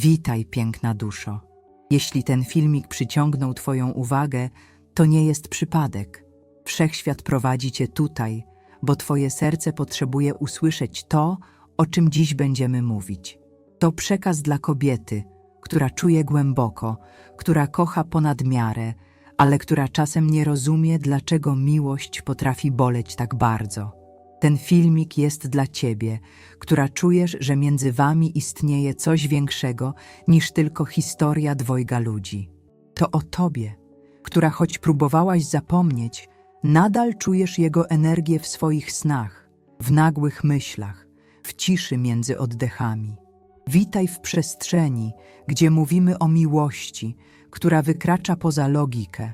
Witaj, piękna duszo. Jeśli ten filmik przyciągnął Twoją uwagę, to nie jest przypadek. Wszechświat prowadzi Cię tutaj, bo Twoje serce potrzebuje usłyszeć to, o czym dziś będziemy mówić. To przekaz dla kobiety, która czuje głęboko, która kocha ponad miarę, ale która czasem nie rozumie, dlaczego miłość potrafi boleć tak bardzo. Ten filmik jest dla ciebie, która czujesz, że między wami istnieje coś większego niż tylko historia dwojga ludzi. To o tobie, która choć próbowałaś zapomnieć, nadal czujesz jego energię w swoich snach, w nagłych myślach, w ciszy między oddechami. Witaj w przestrzeni, gdzie mówimy o miłości, która wykracza poza logikę,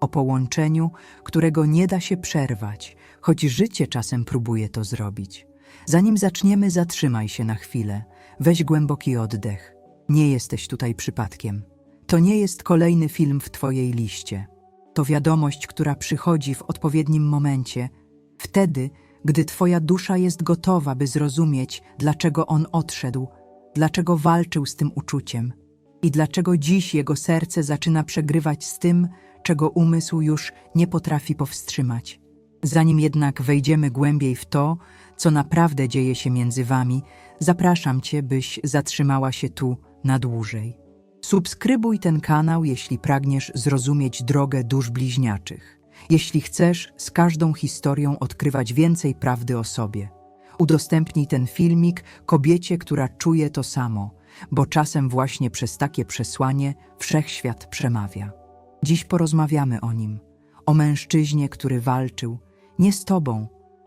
o połączeniu, którego nie da się przerwać, choć życie czasem próbuje to zrobić. Zanim zaczniemy, zatrzymaj się na chwilę, weź głęboki oddech. Nie jesteś tutaj przypadkiem. To nie jest kolejny film w Twojej liście. To wiadomość, która przychodzi w odpowiednim momencie, wtedy, gdy Twoja dusza jest gotowa, by zrozumieć, dlaczego on odszedł, dlaczego walczył z tym uczuciem i dlaczego dziś jego serce zaczyna przegrywać z tym, czego umysł już nie potrafi powstrzymać. Zanim jednak wejdziemy głębiej w to, co naprawdę dzieje się między wami, zapraszam cię, byś zatrzymała się tu na dłużej. Subskrybuj ten kanał, jeśli pragniesz zrozumieć drogę dusz bliźniaczych. Jeśli chcesz z każdą historią odkrywać więcej prawdy o sobie. Udostępnij ten filmik kobiecie, która czuje to samo, bo czasem właśnie przez takie przesłanie wszechświat przemawia. Dziś porozmawiamy o nim, o mężczyźnie, który walczył nie z tobą,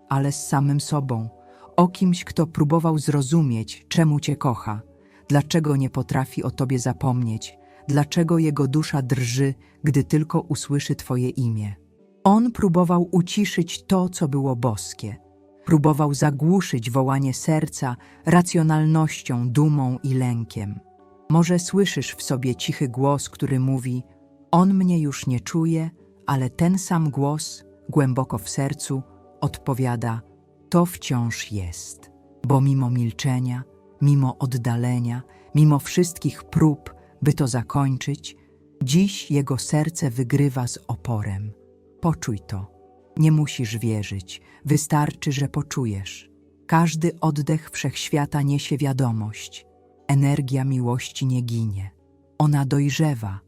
ale z samym sobą, o kimś, kto próbował zrozumieć, czemu cię kocha, dlaczego nie potrafi o tobie zapomnieć, dlaczego jego dusza drży, gdy tylko usłyszy twoje imię. On próbował uciszyć to, co było boskie. Próbował zagłuszyć wołanie serca racjonalnością, dumą i lękiem. Może słyszysz w sobie cichy głos, który mówi: On mnie już nie czuje, ale ten sam głos, głęboko w sercu, odpowiada: To wciąż jest. Bo mimo milczenia, mimo oddalenia, mimo wszystkich prób, by to zakończyć, dziś jego serce wygrywa z oporem. Poczuj to. Nie musisz wierzyć, wystarczy, że poczujesz. Każdy oddech wszechświata niesie wiadomość. Energia miłości nie ginie. Ona dojrzewa.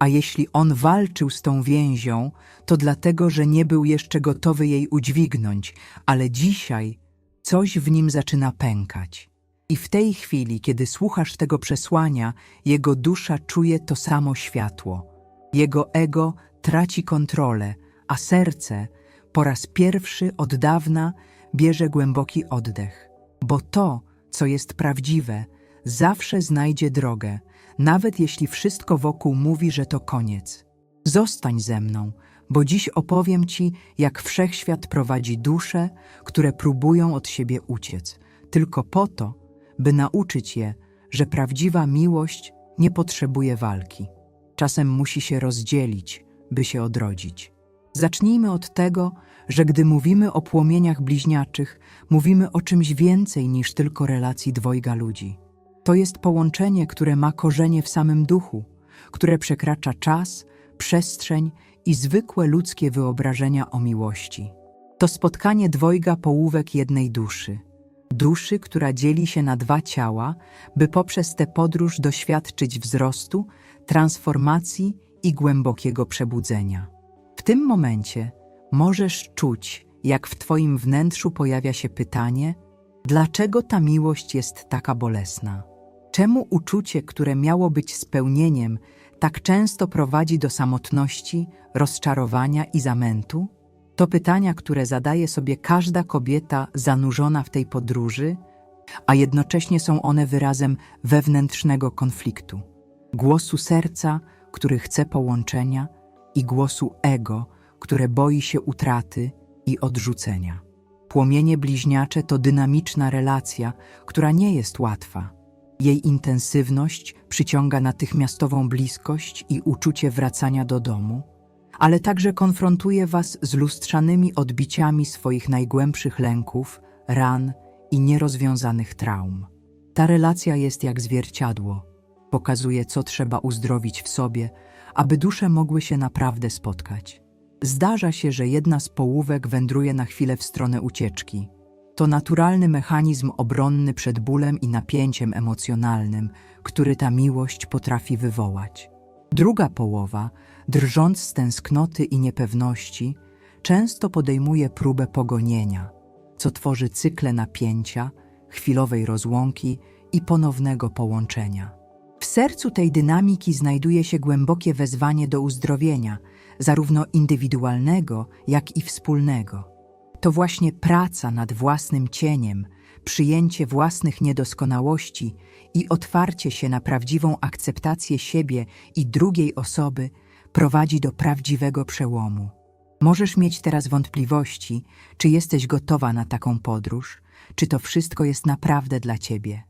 A jeśli on walczył z tą więzią, to dlatego, że nie był jeszcze gotowy jej udźwignąć, ale dzisiaj coś w nim zaczyna pękać. I w tej chwili, kiedy słuchasz tego przesłania, jego dusza czuje to samo światło. Jego ego traci kontrolę, a serce po raz pierwszy od dawna bierze głęboki oddech. Bo to, co jest prawdziwe, zawsze znajdzie drogę, nawet jeśli wszystko wokół mówi, że to koniec. Zostań ze mną, bo dziś opowiem ci, jak wszechświat prowadzi dusze, które próbują od siebie uciec, tylko po to, by nauczyć je, że prawdziwa miłość nie potrzebuje walki. Czasem musi się rozdzielić, by się odrodzić. Zacznijmy od tego, że gdy mówimy o płomieniach bliźniaczych, mówimy o czymś więcej niż tylko relacji dwojga ludzi. To jest połączenie, które ma korzenie w samym duchu, które przekracza czas, przestrzeń i zwykłe ludzkie wyobrażenia o miłości. To spotkanie dwojga połówek jednej duszy. Duszy, która dzieli się na dwa ciała, by poprzez tę podróż doświadczyć wzrostu, transformacji i głębokiego przebudzenia. W tym momencie możesz czuć, jak w Twoim wnętrzu pojawia się pytanie, dlaczego ta miłość jest taka bolesna? Czemu uczucie, które miało być spełnieniem, tak często prowadzi do samotności, rozczarowania i zamętu? To pytania, które zadaje sobie każda kobieta zanurzona w tej podróży, a jednocześnie są one wyrazem wewnętrznego konfliktu. Głosu serca, który chce połączenia, i głosu ego, które boi się utraty i odrzucenia. Płomienie bliźniacze to dynamiczna relacja, która nie jest łatwa. Jej intensywność przyciąga natychmiastową bliskość i uczucie wracania do domu, ale także konfrontuje was z lustrzanymi odbiciami swoich najgłębszych lęków, ran i nierozwiązanych traum. Ta relacja jest jak zwierciadło. Pokazuje, co trzeba uzdrowić w sobie, aby dusze mogły się naprawdę spotkać. Zdarza się, że jedna z połówek wędruje na chwilę w stronę ucieczki. To naturalny mechanizm obronny przed bólem i napięciem emocjonalnym, który ta miłość potrafi wywołać. Druga połowa, drżąc z tęsknoty i niepewności, często podejmuje próbę pogonienia, co tworzy cykle napięcia, chwilowej rozłąki i ponownego połączenia. W sercu tej dynamiki znajduje się głębokie wezwanie do uzdrowienia, zarówno indywidualnego, jak i wspólnego. To właśnie praca nad własnym cieniem, przyjęcie własnych niedoskonałości i otwarcie się na prawdziwą akceptację siebie i drugiej osoby prowadzi do prawdziwego przełomu. Możesz mieć teraz wątpliwości, czy jesteś gotowa na taką podróż, czy to wszystko jest naprawdę dla ciebie.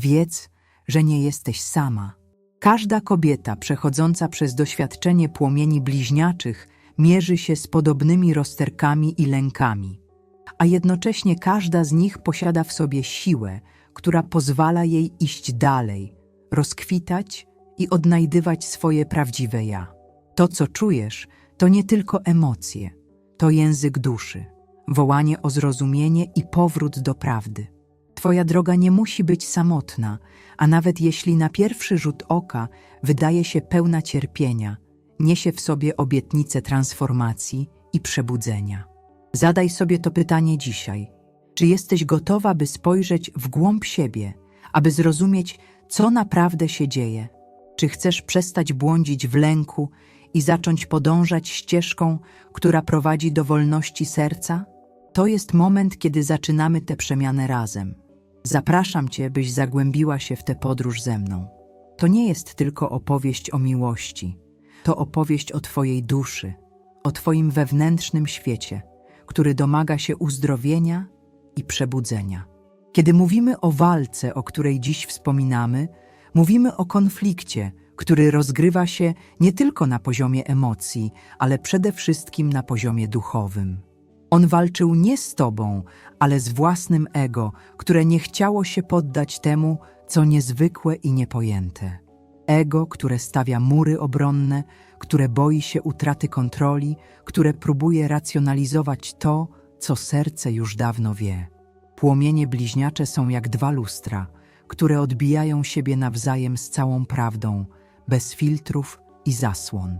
Wiedz, że nie jesteś sama. Każda kobieta przechodząca przez doświadczenie płomieni bliźniaczych mierzy się z podobnymi rozterkami i lękami, a jednocześnie każda z nich posiada w sobie siłę, która pozwala jej iść dalej, rozkwitać i odnajdywać swoje prawdziwe ja. To, co czujesz, to nie tylko emocje, to język duszy, wołanie o zrozumienie i powrót do prawdy. Twoja droga nie musi być samotna, a nawet jeśli na pierwszy rzut oka wydaje się pełna cierpienia, niesie w sobie obietnicę transformacji i przebudzenia. Zadaj sobie to pytanie dzisiaj. Czy jesteś gotowa, by spojrzeć w głąb siebie, aby zrozumieć, co naprawdę się dzieje? Czy chcesz przestać błądzić w lęku i zacząć podążać ścieżką, która prowadzi do wolności serca? To jest moment, kiedy zaczynamy tę przemianę razem. Zapraszam Cię, byś zagłębiła się w tę podróż ze mną. To nie jest tylko opowieść o miłości, to opowieść o Twojej duszy, o Twoim wewnętrznym świecie, który domaga się uzdrowienia i przebudzenia. Kiedy mówimy o walce, o której dziś wspominamy, mówimy o konflikcie, który rozgrywa się nie tylko na poziomie emocji, ale przede wszystkim na poziomie duchowym. On walczył nie z tobą, ale z własnym ego, które nie chciało się poddać temu, co niezwykłe i niepojęte. Ego, które stawia mury obronne, które boi się utraty kontroli, które próbuje racjonalizować to, co serce już dawno wie. Płomienie bliźniacze są jak dwa lustra, które odbijają siebie nawzajem z całą prawdą, bez filtrów i zasłon.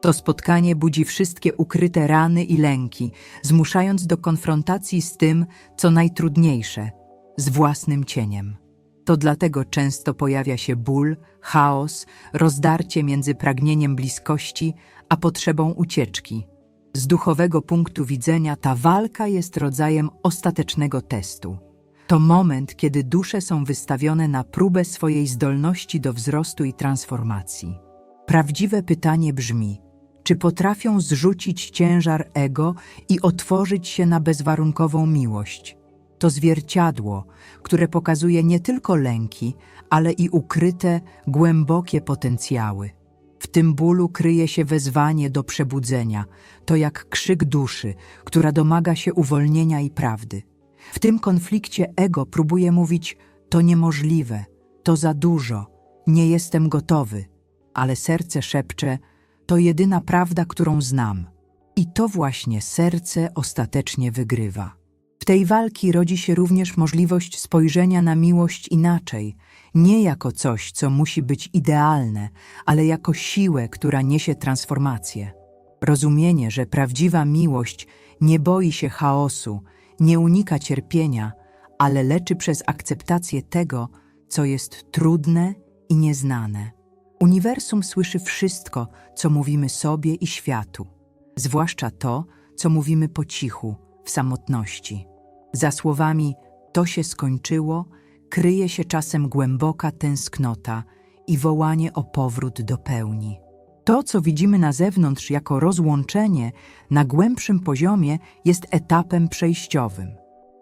To spotkanie budzi wszystkie ukryte rany i lęki, zmuszając do konfrontacji z tym, co najtrudniejsze z własnym cieniem. To dlatego często pojawia się ból, chaos, rozdarcie między pragnieniem bliskości a potrzebą ucieczki. Z duchowego punktu widzenia ta walka jest rodzajem ostatecznego testu. To moment, kiedy dusze są wystawione na próbę swojej zdolności do wzrostu i transformacji. Prawdziwe pytanie brzmi: czy potrafią zrzucić ciężar ego i otworzyć się na bezwarunkową miłość? To zwierciadło, które pokazuje nie tylko lęki, ale i ukryte, głębokie potencjały. W tym bólu kryje się wezwanie do przebudzenia, to jak krzyk duszy, która domaga się uwolnienia i prawdy. W tym konflikcie ego próbuje mówić: To niemożliwe, to za dużo, nie jestem gotowy, ale serce szepcze: To jedyna prawda, którą znam. I to właśnie serce ostatecznie wygrywa. Tej walki rodzi się również możliwość spojrzenia na miłość inaczej, nie jako coś, co musi być idealne, ale jako siłę, która niesie transformację. Rozumienie, że prawdziwa miłość nie boi się chaosu, nie unika cierpienia, ale leczy przez akceptację tego, co jest trudne i nieznane. Uniwersum słyszy wszystko, co mówimy sobie i światu, zwłaszcza to, co mówimy po cichu, w samotności. Za słowami to się skończyło, kryje się czasem głęboka tęsknota i wołanie o powrót do pełni. To, co widzimy na zewnątrz jako rozłączenie, na głębszym poziomie jest etapem przejściowym,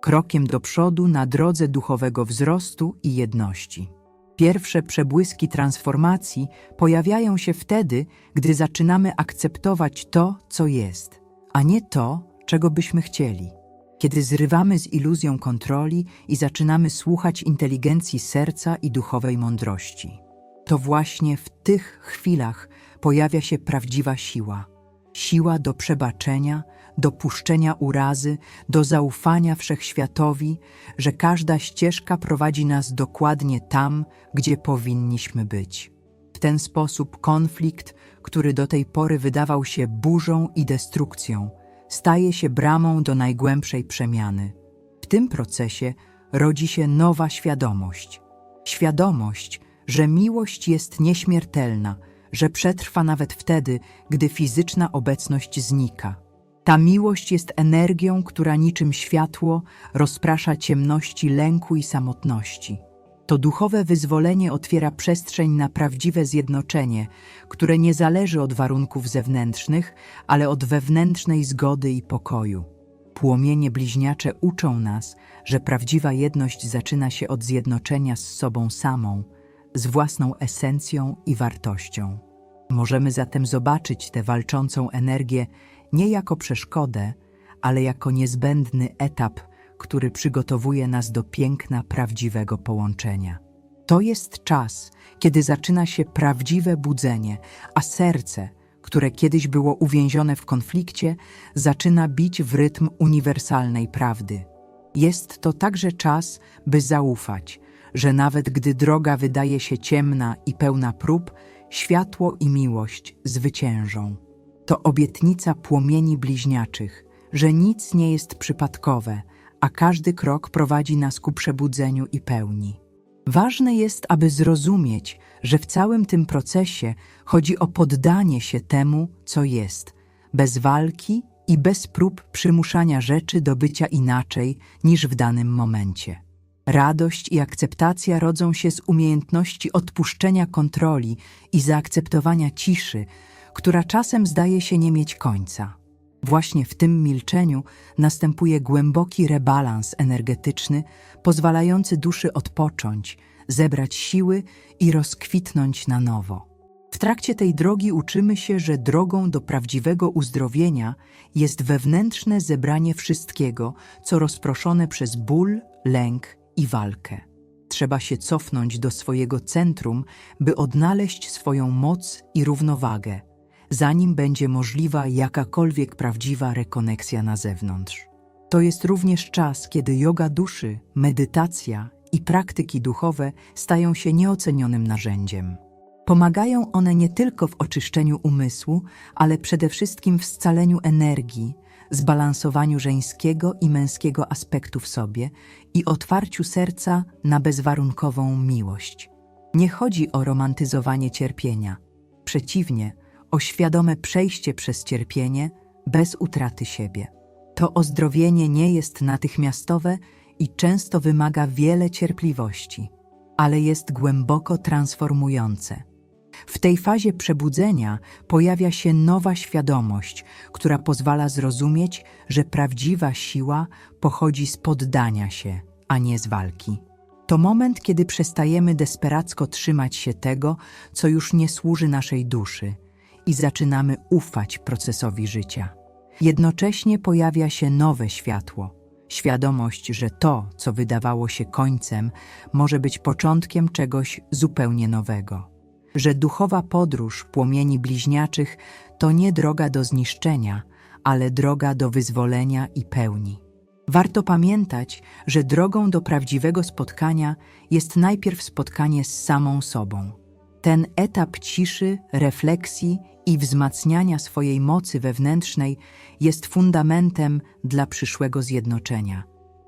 krokiem do przodu na drodze duchowego wzrostu i jedności. Pierwsze przebłyski transformacji pojawiają się wtedy, gdy zaczynamy akceptować to, co jest, a nie to, czego byśmy chcieli. Kiedy zrywamy z iluzją kontroli i zaczynamy słuchać inteligencji serca i duchowej mądrości. To właśnie w tych chwilach pojawia się prawdziwa siła. Siła do przebaczenia, do puszczenia urazy, do zaufania wszechświatowi, że każda ścieżka prowadzi nas dokładnie tam, gdzie powinniśmy być. W ten sposób konflikt, który do tej pory wydawał się burzą i destrukcją, staje się bramą do najgłębszej przemiany. W tym procesie rodzi się nowa świadomość. Świadomość, że miłość jest nieśmiertelna, że przetrwa nawet wtedy, gdy fizyczna obecność znika. Ta miłość jest energią, która niczym światło rozprasza ciemności lęku i samotności. To duchowe wyzwolenie otwiera przestrzeń na prawdziwe zjednoczenie, które nie zależy od warunków zewnętrznych, ale od wewnętrznej zgody i pokoju. Płomienie bliźniacze uczą nas, że prawdziwa jedność zaczyna się od zjednoczenia z sobą samą, z własną esencją i wartością. Możemy zatem zobaczyć tę walczącą energię nie jako przeszkodę, ale jako niezbędny etap, który przygotowuje nas do piękna prawdziwego połączenia. To jest czas, kiedy zaczyna się prawdziwe budzenie, a serce, które kiedyś było uwięzione w konflikcie, zaczyna bić w rytm uniwersalnej prawdy. Jest to także czas, by zaufać, że nawet gdy droga wydaje się ciemna i pełna prób, światło i miłość zwyciężą. To obietnica płomieni bliźniaczych, że nic nie jest przypadkowe, a każdy krok prowadzi nas ku przebudzeniu i pełni. Ważne jest, aby zrozumieć, że w całym tym procesie chodzi o poddanie się temu, co jest, bez walki i bez prób przymuszania rzeczy do bycia inaczej niż w danym momencie. Radość i akceptacja rodzą się z umiejętności odpuszczenia kontroli i zaakceptowania ciszy, która czasem zdaje się nie mieć końca. Właśnie w tym milczeniu następuje głęboki rebalans energetyczny, pozwalający duszy odpocząć, zebrać siły i rozkwitnąć na nowo. W trakcie tej drogi uczymy się, że drogą do prawdziwego uzdrowienia jest wewnętrzne zebranie wszystkiego, co rozproszone przez ból, lęk i walkę. Trzeba się cofnąć do swojego centrum, by odnaleźć swoją moc i równowagę, zanim będzie możliwa jakakolwiek prawdziwa rekoneksja na zewnątrz. To jest również czas, kiedy yoga duszy, medytacja i praktyki duchowe stają się nieocenionym narzędziem. Pomagają one nie tylko w oczyszczeniu umysłu, ale przede wszystkim w scaleniu energii, zbalansowaniu żeńskiego i męskiego aspektu w sobie i otwarciu serca na bezwarunkową miłość. Nie chodzi o romantyzowanie cierpienia. Przeciwnie, o świadome przejście przez cierpienie bez utraty siebie. To ozdrowienie nie jest natychmiastowe i często wymaga wiele cierpliwości, ale jest głęboko transformujące. W tej fazie przebudzenia pojawia się nowa świadomość, która pozwala zrozumieć, że prawdziwa siła pochodzi z poddania się, a nie z walki. To moment, kiedy przestajemy desperacko trzymać się tego, co już nie służy naszej duszy i zaczynamy ufać procesowi życia. Jednocześnie pojawia się nowe światło, świadomość, że to, co wydawało się końcem, może być początkiem czegoś zupełnie nowego że duchowa podróż płomieni bliźniaczych to nie droga do zniszczenia, ale droga do wyzwolenia i pełni. Warto pamiętać, że drogą do prawdziwego spotkania jest najpierw spotkanie z samą sobą. Ten etap ciszy, refleksji i wzmacniania swojej mocy wewnętrznej jest fundamentem dla przyszłego zjednoczenia.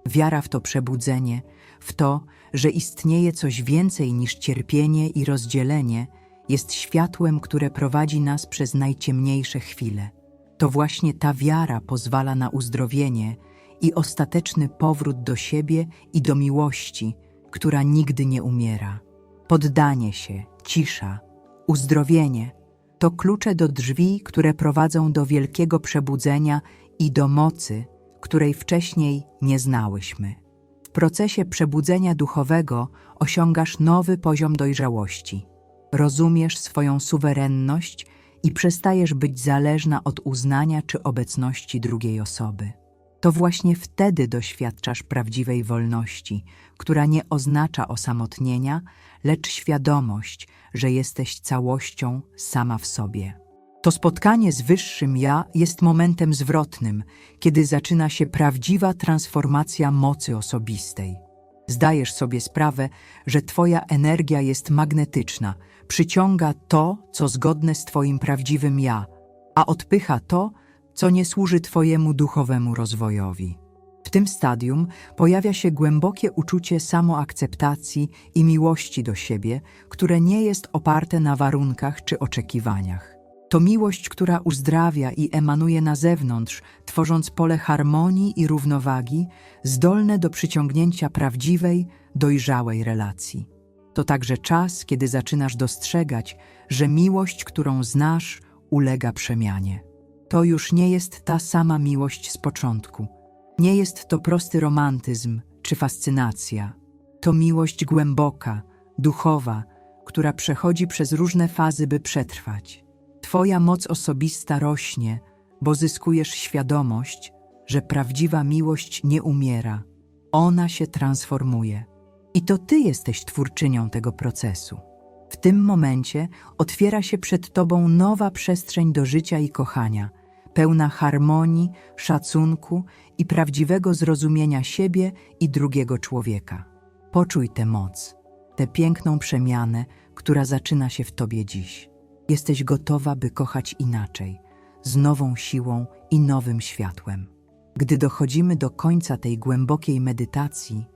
Wiara w to przebudzenie, w to, że istnieje coś więcej niż cierpienie i rozdzielenie, jest światłem, które prowadzi nas przez najciemniejsze chwile. To właśnie ta wiara pozwala na uzdrowienie i ostateczny powrót do siebie i do miłości, która nigdy nie umiera. Poddanie się, cisza, uzdrowienie to klucze do drzwi, które prowadzą do wielkiego przebudzenia i do mocy, której wcześniej nie znałyśmy. W procesie przebudzenia duchowego osiągasz nowy poziom dojrzałości. Rozumiesz swoją suwerenność i przestajesz być zależna od uznania czy obecności drugiej osoby. To właśnie wtedy doświadczasz prawdziwej wolności, która nie oznacza osamotnienia, lecz świadomość, że jesteś całością sama w sobie. To spotkanie z Wyższym Ja jest momentem zwrotnym, kiedy zaczyna się prawdziwa transformacja mocy osobistej. Zdajesz sobie sprawę, że Twoja energia jest magnetyczna, przyciąga to, co zgodne z Twoim prawdziwym Ja, a odpycha to, co nie służy Twojemu duchowemu rozwojowi. W tym stadium pojawia się głębokie uczucie samoakceptacji i miłości do siebie, które nie jest oparte na warunkach czy oczekiwaniach. To miłość, która uzdrawia i emanuje na zewnątrz, tworząc pole harmonii i równowagi, zdolne do przyciągnięcia prawdziwej, dojrzałej relacji. To także czas, kiedy zaczynasz dostrzegać, że miłość, którą znasz, ulega przemianie. To już nie jest ta sama miłość z początku. Nie jest to prosty romantyzm czy fascynacja. To miłość głęboka, duchowa, która przechodzi przez różne fazy, by przetrwać. Twoja moc osobista rośnie, bo zyskujesz świadomość, że prawdziwa miłość nie umiera. Ona się transformuje. I to Ty jesteś twórczynią tego procesu. W tym momencie otwiera się przed Tobą nowa przestrzeń do życia i kochania, pełna harmonii, szacunku i prawdziwego zrozumienia siebie i drugiego człowieka. Poczuj tę moc, tę piękną przemianę, która zaczyna się w Tobie dziś. Jesteś gotowa, by kochać inaczej, z nową siłą i nowym światłem. Gdy dochodzimy do końca tej głębokiej medytacji,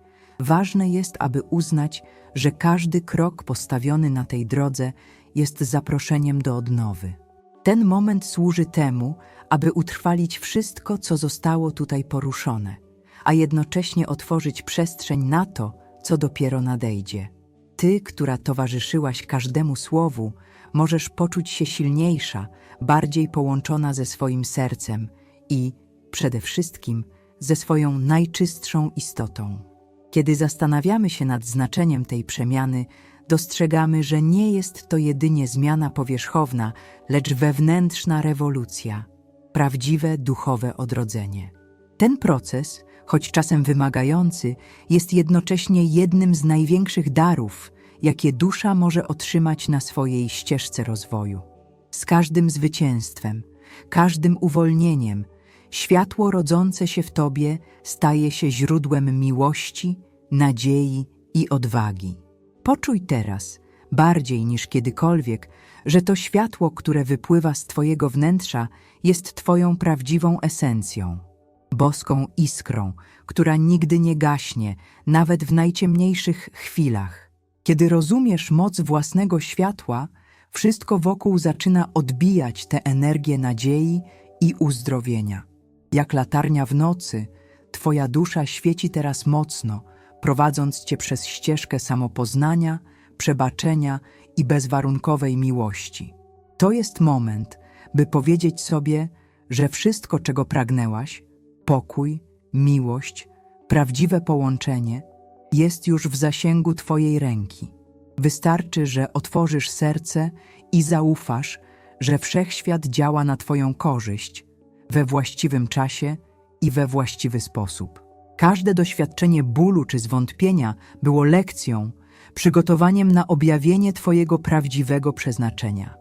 ważne jest, aby uznać, że każdy krok postawiony na tej drodze jest zaproszeniem do odnowy. Ten moment służy temu, aby utrwalić wszystko, co zostało tutaj poruszone, a jednocześnie otworzyć przestrzeń na to, co dopiero nadejdzie. Ty, która towarzyszyłaś każdemu słowu, możesz poczuć się silniejsza, bardziej połączona ze swoim sercem i, przede wszystkim, ze swoją najczystszą istotą. Kiedy zastanawiamy się nad znaczeniem tej przemiany, dostrzegamy, że nie jest to jedynie zmiana powierzchowna, lecz wewnętrzna rewolucja, prawdziwe duchowe odrodzenie. Ten proces, choć czasem wymagający, jest jednocześnie jednym z największych darów, jakie dusza może otrzymać na swojej ścieżce rozwoju. Z każdym zwycięstwem, każdym uwolnieniem, światło rodzące się w tobie staje się źródłem miłości, nadziei i odwagi. Poczuj teraz, bardziej niż kiedykolwiek, że to światło, które wypływa z Twojego wnętrza, jest Twoją prawdziwą esencją, boską iskrą, która nigdy nie gaśnie, nawet w najciemniejszych chwilach. Kiedy rozumiesz moc własnego światła, wszystko wokół zaczyna odbijać tę energię nadziei i uzdrowienia. Jak latarnia w nocy, Twoja dusza świeci teraz mocno, prowadząc Cię przez ścieżkę samopoznania, przebaczenia i bezwarunkowej miłości. To jest moment, by powiedzieć sobie, że wszystko, czego pragnęłaś pokój, miłość, prawdziwe połączenie jest już w zasięgu Twojej ręki. Wystarczy, że otworzysz serce i zaufasz, że wszechświat działa na Twoją korzyść we właściwym czasie i we właściwy sposób. Każde doświadczenie bólu czy zwątpienia było lekcją, przygotowaniem na objawienie Twojego prawdziwego przeznaczenia.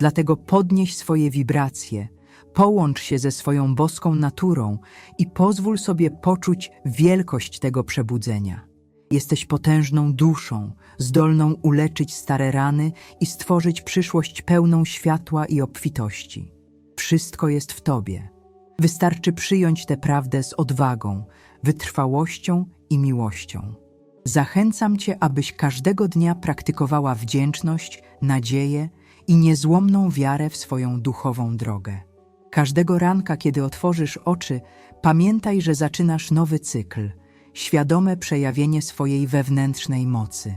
Dlatego podnieś swoje wibracje, połącz się ze swoją boską naturą i pozwól sobie poczuć wielkość tego przebudzenia. Jesteś potężną duszą, zdolną uleczyć stare rany i stworzyć przyszłość pełną światła i obfitości. Wszystko jest w Tobie. Wystarczy przyjąć tę prawdę z odwagą, wytrwałością i miłością. Zachęcam Cię, abyś każdego dnia praktykowała wdzięczność, nadzieję i niezłomną wiarę w swoją duchową drogę. Każdego ranka, kiedy otworzysz oczy, pamiętaj, że zaczynasz nowy cykl, świadome przejawienie swojej wewnętrznej mocy.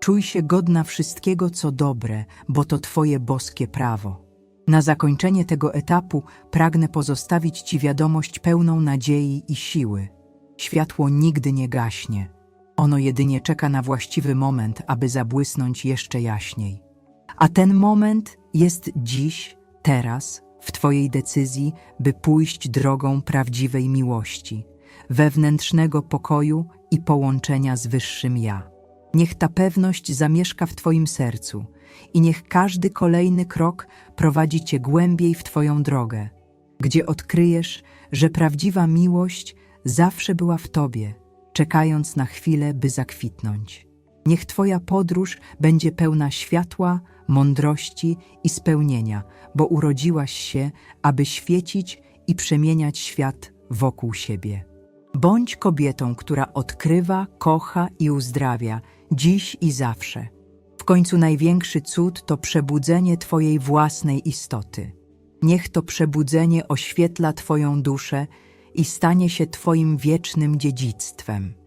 Czuj się godna wszystkiego, co dobre, bo to Twoje boskie prawo. Na zakończenie tego etapu pragnę pozostawić Ci wiadomość pełną nadziei i siły. Światło nigdy nie gaśnie. Ono jedynie czeka na właściwy moment, aby zabłysnąć jeszcze jaśniej. A ten moment jest dziś, teraz, w Twojej decyzji, by pójść drogą prawdziwej miłości, wewnętrznego pokoju i połączenia z Wyższym Ja. Niech ta pewność zamieszka w Twoim sercu i niech każdy kolejny krok prowadzi Cię głębiej w Twoją drogę, gdzie odkryjesz, że prawdziwa miłość zawsze była w Tobie, czekając na chwilę, by zakwitnąć. Niech Twoja podróż będzie pełna światła, mądrości i spełnienia, bo urodziłaś się, aby świecić i przemieniać świat wokół siebie. Bądź kobietą, która odkrywa, kocha i uzdrawia dziś i zawsze. W końcu największy cud to przebudzenie Twojej własnej istoty. Niech to przebudzenie oświetla Twoją duszę i stanie się Twoim wiecznym dziedzictwem.